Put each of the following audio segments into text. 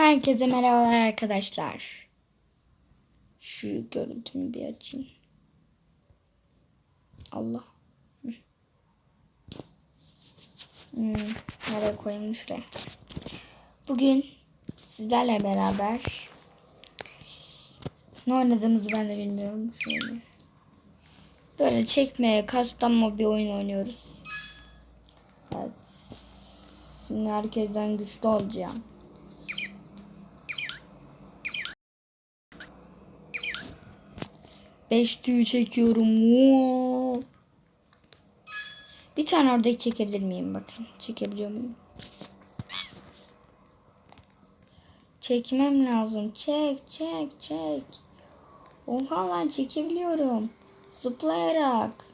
Herkese merhabalar arkadaşlar. Şu görüntümü bir açayım. Allah. Hmm, nereye koyayım şuraya. Bugün sizlerle beraber ne oynadığımızı ben de bilmiyorum. Şöyle. Böyle çekmeye kaslanma bir oyun oynuyoruz. Evet. Şimdi herkesten güçlü olacağım. Beş tüyü çekiyorum. Oo. Bir tane ördek çekebilir miyim bakın. Çekebiliyor muyum? Çekmem lazım. Çek, çek, çek. Oha lan çekebiliyorum. Zıplayarak.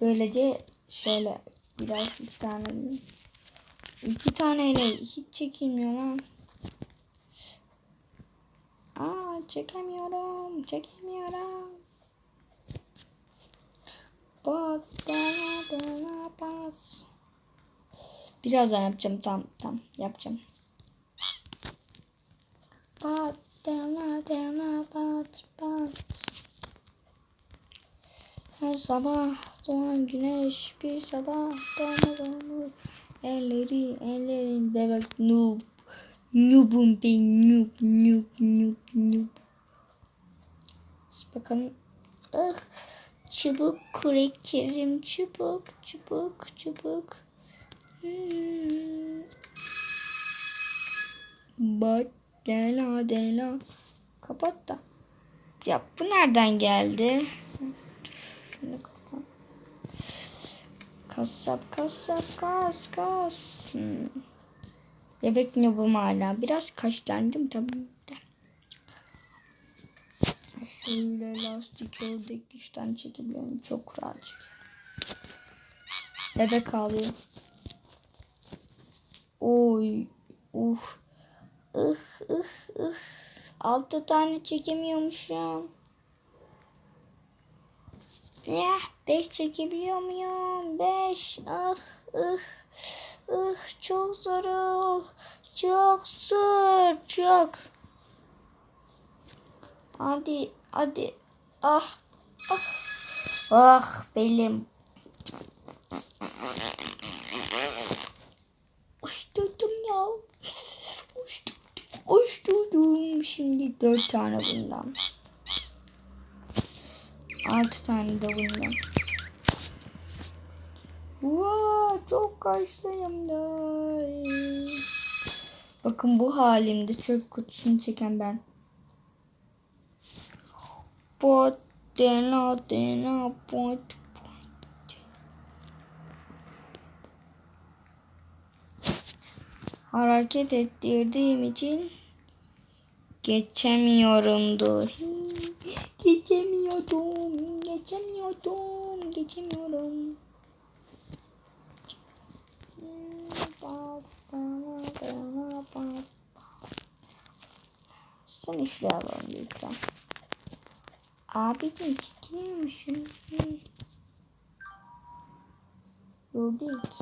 Böylece şöyle biraz iki tane iki taneyle hiç çekilmiyor lan. Aa çekemiyorum, çekemiyorum. Bak dana dana bas. Birazdan yapacağım tam tam yapacağım. Bat dana bat bat. Her sabah doğan güneş bir sabah doğmadan elleri ellerin bebek noob. Noob'um ben noob noob noob noob. Bakın. Ah, çubuk kurekerim çubuk çubuk çubuk. Hmm. Bak dela dela. Kapat da. Ya bu nereden geldi? Şunu kapatalım. Kasap kasap kas kas. Hmm. Bebek nubum hala. Biraz kaşlandım tabii de. Şöyle lastik ördek üç tane çekebiliyorum. Çok rahat. Bebek ağlıyor. Oy. Uh. Ih ih ih. Altı tane çekemiyormuşum. Ya beş çekebiliyor muyum? Beş. Ah ih. ih. Çok zor. Çok zor. Çok. Hadi hadi. Ah ah. Ah belim. Uçturdum ya. Uçturdum. Uçturdum. Şimdi dört tane bundan. Altı tane de bundan. Wow, çok kaçlıyım da. Bakın bu halimde çöp kutusunu çeken ben. Pot dena dena pot. Hareket ettirdiğim için geçemiyorumdur. Geçemiyordum, geçemiyordum, geçemiyorum. Sen şuraya alalım lütfen. Abicim çekiliyormuşum. Gördük.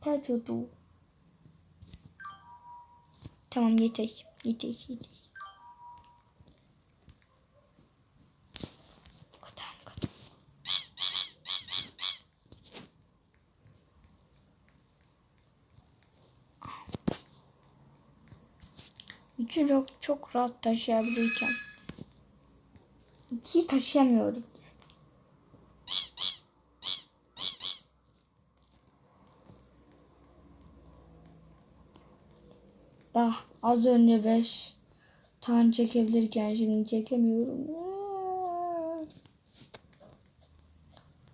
Tacodu. Tamam yeter. Yeter yeter. Üçü çok, çok rahat taşıyabilirken. İkiyi taşıyamıyorum. Bak az önce 5 tane çekebilirken şimdi çekemiyorum.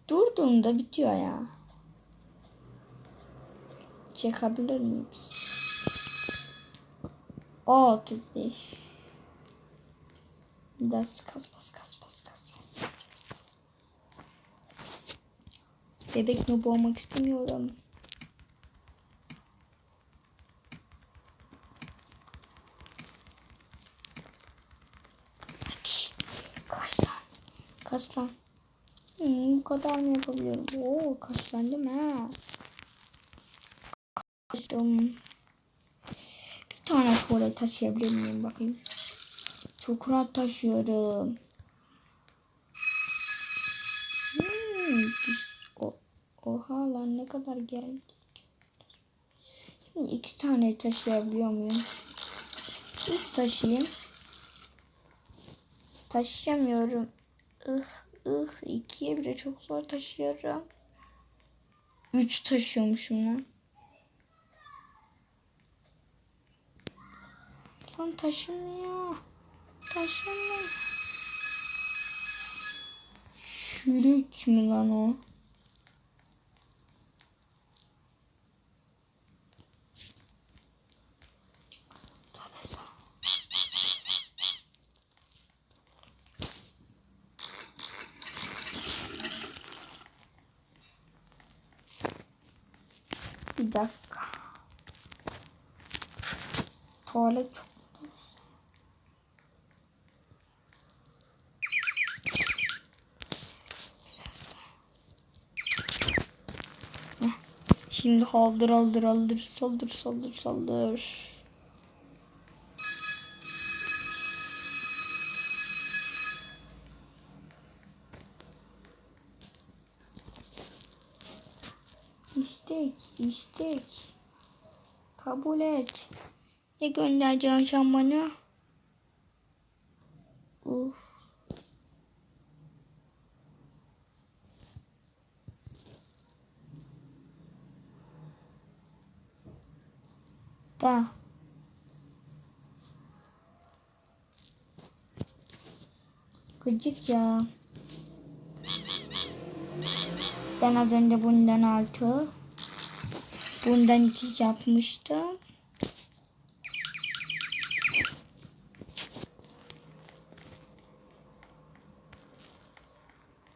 Durduğunda bitiyor ya. Çekebilir miyiz? O 35. Biraz kas bas kas bas kas bas. Bebek noob olmak istemiyorum. Kaç lan. Kaç lan. Hmm, bu kadar mı yapabiliyorum? Oo kaşlandım ha. Kaşlandım. Tuvalet taşıyabilir miyim bakayım. Çok rahat taşıyorum. Hmm, o, oha lan ne kadar geldik. Şimdi iki tane taşıyabiliyor muyum? İlk taşıyayım. Taşıyamıyorum. Ih ih ikiye bile çok zor taşıyorum. Üç taşıyormuşum lan. Lan taşımıyor. Taşımıyor. Çürük mü lan o? Bir dakika. Tuvalet çok Şimdi haldır haldır haldır saldır saldır saldır. İstek, istek. Kabul et. Ne göndereceksin sen bana? Uf. Da. Gıcık ya. Ben az önce bundan altı. Bundan iki yapmıştım.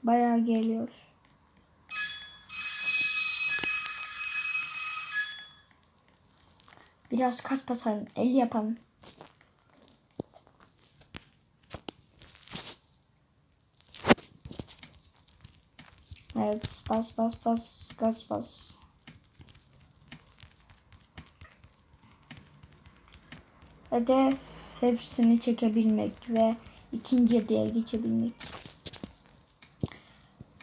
Bayağı geliyor. Biraz kas basalım. 50 yapalım. Evet bas bas bas gaz bas. Hedef hepsini çekebilmek ve ikinci hedeye geçebilmek.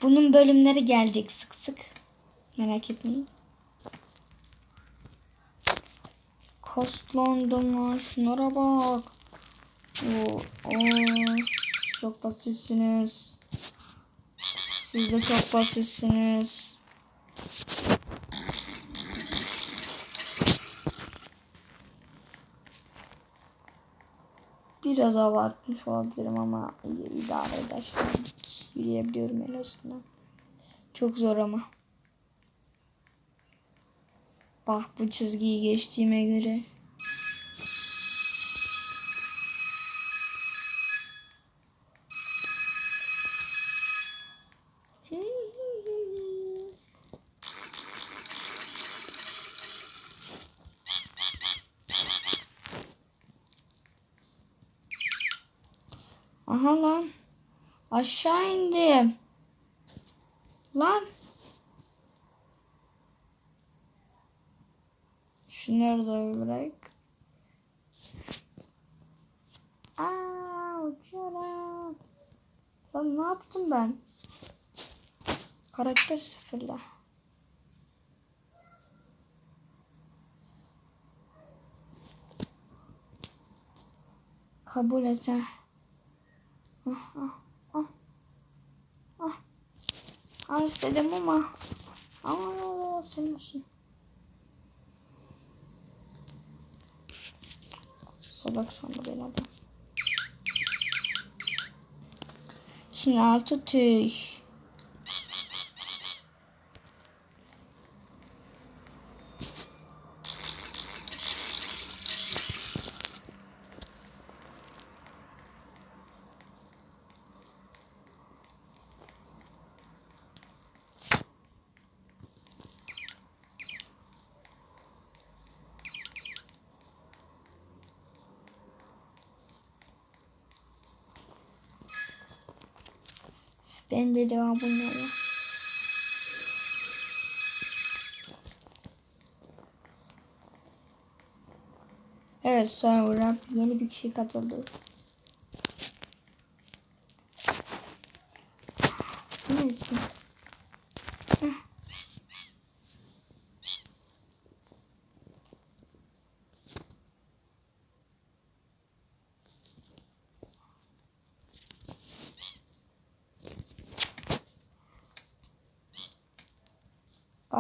Bunun bölümleri gelecek sık sık. Merak etmeyin. Kaslandım lan şunlara bak. Oo, çok basitsiniz. Siz de çok basitsiniz. Biraz abartmış olabilirim ama idare eder. Yürüyebiliyorum en azından. Çok zor ama. Bak bu çizgiyi geçtiğime göre. Aha lan. Aşağı indim. Lan. Şunları da bırak. Aa, uçuyorum. Lan ne yaptım ben? Karakter sıfırla. Kabul et. Ah ah ah. Ah. Al istedim ama. Ama sen olsun. Sandı beni adam. Şimdi altı tüy. Ben de devam bunlara. Evet sonra yeni bir kişi katıldı. Ne?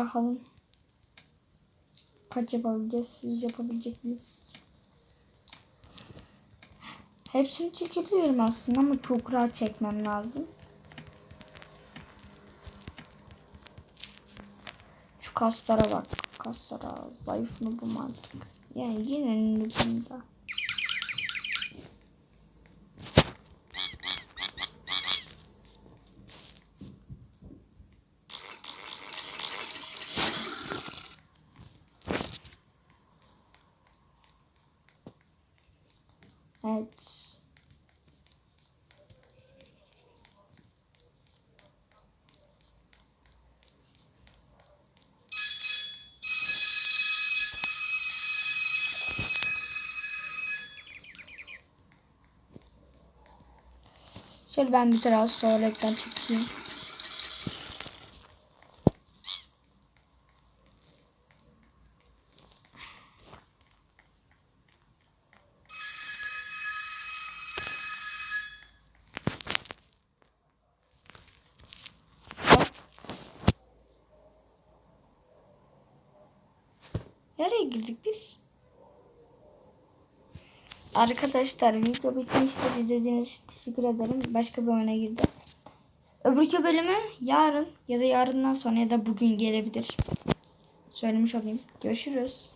Bakalım. Kaç yapabileceğiz? Siz yapabilecek miyiz? Hepsini çekebiliyorum aslında ama çok rahat çekmem lazım. Şu kaslara bak. Kaslara zayıf mı bu mantık? Yani yine nubumda. Evet. Şöyle ben bir biraz tuvaletten çekeyim. Nereye girdik biz? Arkadaşlar video bitmiştir. İzlediğiniz için teşekkür ederim. Başka bir oyuna girdim. Öbürkü bölümü yarın ya da yarından sonra ya da bugün gelebilir. Söylemiş olayım. Görüşürüz.